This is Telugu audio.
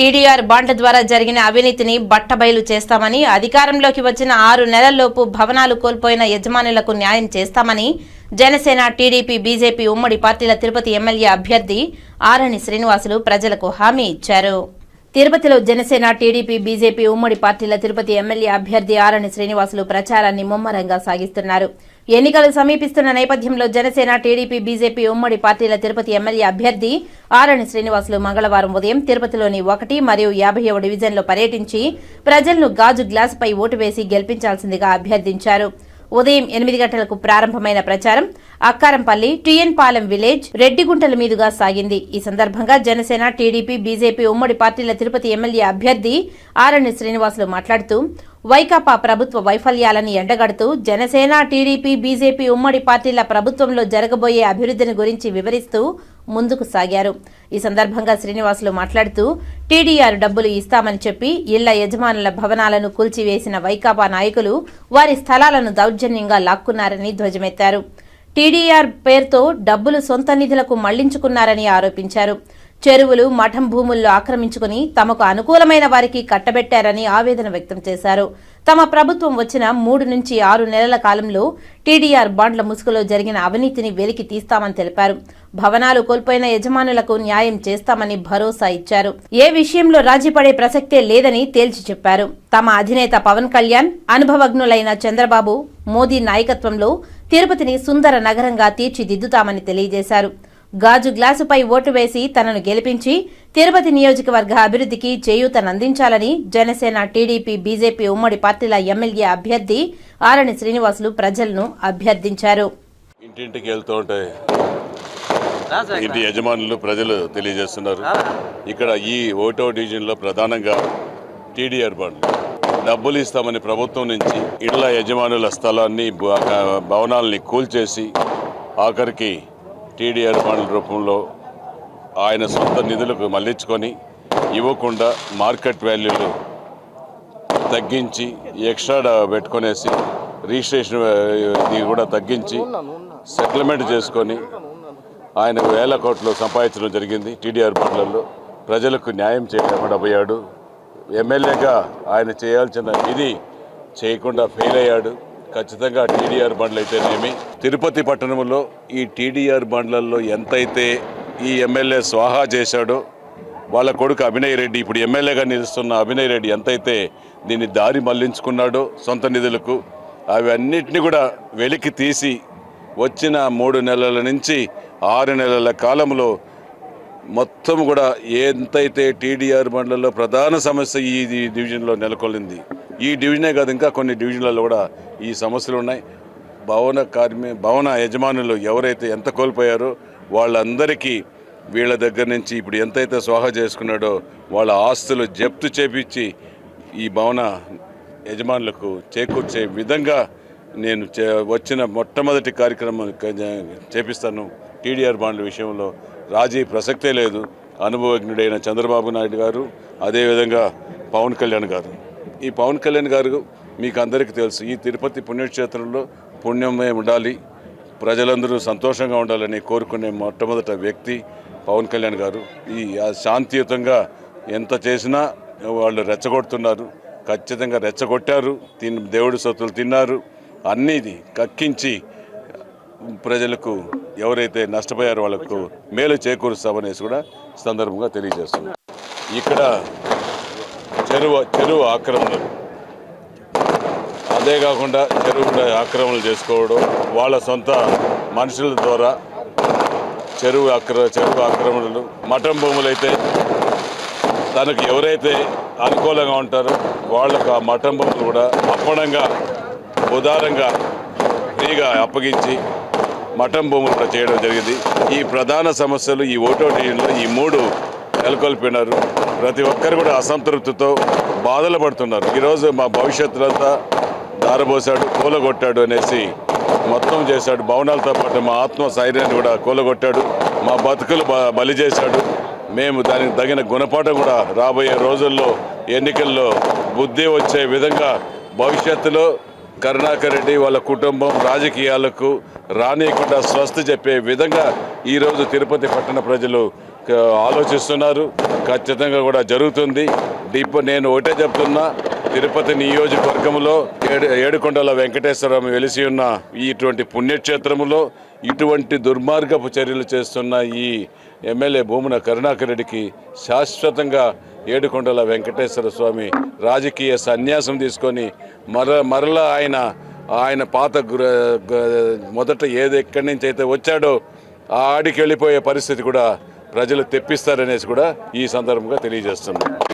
టీడీఆర్ బాండ్ల ద్వారా జరిగిన అవినీతిని బట్టబయలు చేస్తామని అధికారంలోకి వచ్చిన ఆరు నెలల్లోపు భవనాలు కోల్పోయిన యజమానులకు న్యాయం చేస్తామని జనసేన టీడీపీ బీజేపీ ఉమ్మడి పార్టీల తిరుపతి ఎమ్మెల్యే అభ్యర్థి ఆరణి శ్రీనివాసులు ప్రజలకు హామీ ఇచ్చారు. తిరుపతిలో జనసేన టీడీపీ బీజేపీ ఉమ్మడి పార్టీల తిరుపతి ఎమ్మెల్యే అభ్యర్థి ఆరణి శ్రీనివాసులు ప్రచారాన్ని ముమ్మరంగా సాగిస్తున్నారు. ఎన్నికలు సమీపిస్తున్న నేపథ్యంలో జనసేన టీడీపీ బీజేపీ ఉమ్మడి పార్టీల తిరుపతి ఎమ్మెల్యే అభ్యర్థి ఆరణి శ్రీనివాసులు మంగళవారం ఉదయం తిరుపతిలోని ఒకటి మరియు యాభైవ డివిజన్లో పర్యటించి ప్రజలను గాజు గ్లాసుపై ఓటు వేసి గెలిపించాల్సిందిగా అభ్యర్థించారు. ఉదయం ఎనిమిది గంటలకు ప్రారంభమైన ప్రచారం అక్కారంపల్లి టిఎన్ పాలెం విలేజ్ రెడ్డిగుంటల మీదుగా సాగింది. ఈ సందర్భంగా జనసేన టీడీపీ బీజేపీ ఉమ్మడి పార్టీల తిరుపతి ఎమ్మెల్యే అభ్యర్థి ఆరణి శ్రీనివాసులు మాట్లాడుతూ వైకాపా ప్రభుత్వ వైఫల్యాలను ఎండగడుతూ జనసేన టీడీపీ బీజేపీ ఉమ్మడి పార్టీల ప్రభుత్వంలో జరగబోయే అభివృద్ధిని గురించి వివరిస్తూ ముందుకు సాగారు. ఈ సందర్భంగా శ్రీనివాసులు మాట్లాడుతూ టీడీఆర్ డబ్బులు ఇస్తామని చెప్పి ఇళ్ళ యజమానుల భవనాలను కూల్చివేసిన వైకాపా నాయకులు వారి స్థలాలను దౌర్జన్యంగా లాక్కున్నారని ధ్వజమెత్తారు. టీడీఆర్ పేరుతో డబ్బులు సొంత నిధులకు మళ్ళించుకున్నారని ఆరోపించారు. చెరువులు మఠం భూముల్లో ఆక్రమించుకుని తమకు అనుకూలమైన వారికి కట్టబెట్టారని ఆవేదన వ్యక్తం చేశారు. తమ ప్రభుత్వం వచ్చిన మూడు నుంచి ఆరు నెలల కాలంలో టీడీఆర్ బాండ్ల ముసుగులో జరిగిన అవినీతిని వెలికి తీస్తామని తెలిపారు. భవనాలు కోల్పోయిన యజమానులకు న్యాయం చేస్తామని భరోసా ఇచ్చారు. ఏ విషయంలో రాజీపడే ప్రసక్తే లేదని తేల్చి చెప్పారు. తమ అధినేత పవన్ కళ్యాణ్ అనుభవజ్ఞులైన చంద్రబాబు మోదీ నాయకత్వంలో తిరుపతిని సుందర నగరంగా తీర్చిదిద్దుతామని తెలియజేశారు. గాజు గ్లాసుపై ఓటు వేసి తనను గెలిపించి తిరుపతి నియోజకవర్గ అభివృద్ధికి చేయూతనందించాలని జనసేన టీడీపీ బీజేపీ ఉమ్మడి పార్టీల ఎమ్మెల్యే అభ్యర్థి ఆరణి శ్రీనివాసులు ప్రజలను అభ్యర్థించారు. ఇంటింటికి వెళ్తూ ఉంటే ఇంటి యజమానులు ప్రజలు తెలియజేస్తున్నారు. ఇక్కడ ఈ ఓటో డివిజన్లో ప్రధానంగా టీడీఆర్ బండ్లు డబ్బులు ఇస్తామని ప్రభుత్వం నుంచి ఇళ్ళ యజమానుల స్థలాన్ని భ- భవనాల్ని కూల్చేసి ఆఖరికి టీడీఆర్ పనుల రూపంలో ఆయన సొంత నిధులకు మళ్ళించుకొని ఇవ్వకుండా మార్కెట్ వాల్యూలు తగ్గించి ఎక్స్ట్రా పెట్టుకొనేసి రిజిస్ట్రేషన్ ఇది కూడా తగ్గించి సెటిల్మెంట్ చేసుకొని ఆయన వేల కోట్లు సంపాదించడం జరిగింది టీడీఆర్ పనులలో ప్రజలకు న్యాయం చేయలేకుండా పోయాడు. ఎమ్మెల్యేగా ఆయన చేయాల్సిన ఇది చేయకుండా ఫెయిల్ అయ్యాడు. ఖచ్చితంగా టీడీఆర్ బండ్లు అయితేనేమి. తిరుపతి పట్టణంలో ఈ టీడీఆర్ బండ్లలో ఎంతైతే ఈ ఎమ్మెల్యే స్వాహా చేశాడో వాళ్ళ కొడుకు అభినయ్ రెడ్డి ఇప్పుడు ఎమ్మెల్యేగా నిలుస్తున్న అభినయ్ రెడ్డి ఎంతైతే దీన్ని దారి మళ్ళించుకున్నాడో సొంత నిధులకు అవి కూడా వెలికి తీసి వచ్చిన మూడు నెలల నుంచి ఆరు నెలల కాలంలో మొత్తం కూడా ఎంతైతే టీడీఆర్ మండలంలో ప్రధాన సమస్య ఈ డివిజన్లో నెలకొల్లింది ఈ డివిజనే కాదు ఇంకా కొన్ని డివిజన్లలో కూడా ఈ సమస్యలు ఉన్నాయి. భవన కార్మి భవన యజమానులు ఎవరైతే ఎంత కోల్పోయారో వాళ్ళందరికీ వీళ్ళ దగ్గర నుంచి ఇప్పుడు ఎంతైతే స్వాహ చేసుకున్నాడో వాళ్ళ ఆస్తులు జప్తు చేపించి ఈ భవన యజమానులకు చేకూర్చే విధంగా నేను చే- వచ్చిన మొట్టమొదటి కార్యక్రమం చేపిస్తాను టీడీఆర్ బాండ్ల విషయంలో. రాజీ ప్రసక్తే లేదు. అనుభవజ్ఞుడైన చంద్రబాబు నాయుడు గారు అదేవిధంగా పవన్ కళ్యాణ్ గారు. ఈ పవన్ కళ్యాణ్ గారు మీకు అందరికీ తెలుసు ఈ తిరుపతి పుణ్యక్షేత్రంలో పుణ్యమే ఉండాలి. ప్రజలందరూ సంతోషంగా ఉండాలని కోరుకునే మొట్టమొదట వ్యక్తి పవన్ కళ్యాణ్ గారు. ఈ శాంతియుతంగా ఎంత చేసినా వాళ్ళు రెచ్చగొడుతున్నారు. ఖచ్చితంగా రెచ్చగొట్టారు. తిన్ దేవుడి సొత్తులు తిన్నారు. అన్నీ కక్కించి ప్రజలకు ఎవరైతే నష్టపోయారో వాళ్ళకు మేలు చేకూరుస్తామనేసి కూడా సందర్భంగా తెలియజేస్తున్నాం. ఇక్కడ చెరువు చెరువు ఆక్రమణలు. అదే కాకుండా చెరువు ఆక్రమణలు చేసుకోవడం వాళ్ళ సొంత మనుషుల ద్వారా చెరువు ఆక్ర చెరువు ఆక్రమణలు మఠం భూములైతే తనకు ఎవరైతే అనుకూలంగా ఉంటారో వాళ్ళకు ఆ మఠం భూములు కూడా అప్పణంగా ఉదారంగా ఫ్రీగా అప్పగించి మఠం భూములు కూడా చేయడం జరిగింది. ఈ ప్రధాన సమస్యలు ఈ ఓటో డివిజన్లో ఈ మూడు నెలకొల్పినారు. ప్రతి ఒక్కరు కూడా అసంతృప్తితో బాధలు పడుతున్నారు. ఈరోజు మా భవిష్యత్తులంతా దారబోసాడు కూలగొట్టాడు అనేసి మొత్తం చేశాడు. భవనాలతో పాటు మా ఆత్మ స్థైర్యాన్ని కూడా కూలగొట్టాడు. మా బతుకులు బ- బలి చేశాడు. మేము దానికి తగిన గుణపాఠం కూడా రాబోయే రోజుల్లో ఎన్నికల్లో బుద్ధి వచ్చే విధంగా భవిష్యత్తులో కరుణాకర్ రెడ్డి వాళ్ళ కుటుంబం రాజకీయాలకు రానియకుండా స్వస్తి చెప్పే విధంగా ఈరోజు తిరుపతి పట్టణ ప్రజలు ఆలోచిస్తున్నారు. ఖచ్చితంగా కూడా జరుగుతుంది. డిపో నేను ఒకటే చెప్తున్నా తిరుపతి నియోజకవర్గంలో ఏడు ఏడుకొండల వెంకటేశ్వరం వెలిసి ఉన్న ఇటువంటి పుణ్యక్షేత్రములో ఇటువంటి దుర్మార్గపు చర్యలు చేస్తున్న ఈ ఎమ్మెల్యే భూమున కరుణాకర్ రెడ్డికి శాశ్వతంగా ఏడుకొండల వెంకటేశ్వర స్వామి రాజకీయ సన్యాసం తీసుకొని మర మరలా ఆయన ఆయన పాత మొదట ఏది ఎక్కడి నుంచి అయితే వచ్చాడో ఆ ఆడికి వెళ్ళిపోయే పరిస్థితి కూడా ప్రజలు తెప్పిస్తారనేసి కూడా ఈ సందర్భంగా తెలియజేస్తున్నాం.